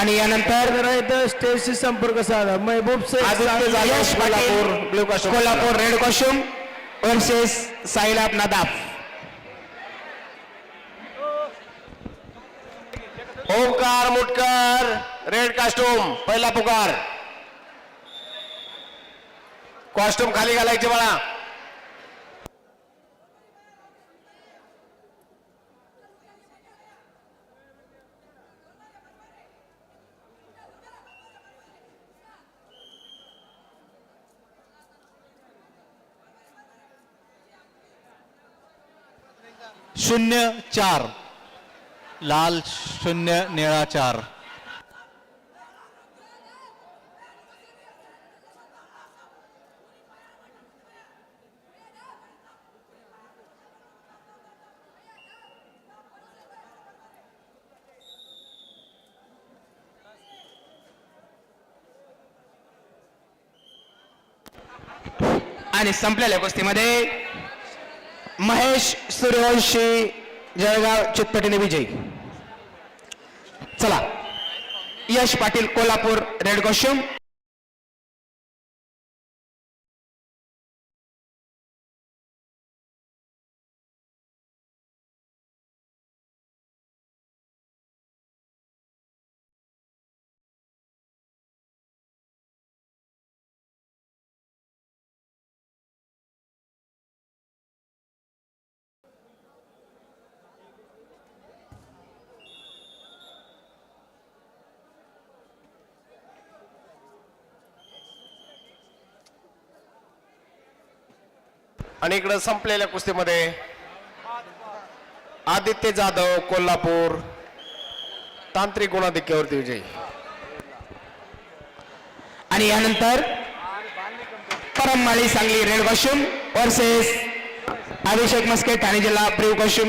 आणि यानंतर जरा इथं स्टेजशी संपर्क साधा. Mahboob Yash Patil, blue costume. Kolhapur red costume versus Sailab Nadaf. Omkar Mutkar red costume पहिला पुकार. कॉस्ट्यूम खाली घालायचे बाळा. शून्य चार. लाल शून्य निळा चार. आणि संपलेल्या गोष्टीमध्ये महेश सूर्यवंशी जळगाव चितपटीने विजयी. चला. Yash Patil Kolhapur red costume. आणि इकडं संपलेल्या कुस्तीमध्ये आदित्य जाधव कोल्हापूर तांत्रिक गुणाधिक्यावरती विजयी. आणि यानंतर Param Mali Sangli red costume versus Abhishek Maske Thane जिल्हा ब्ल्यू कॉस्ट्यूम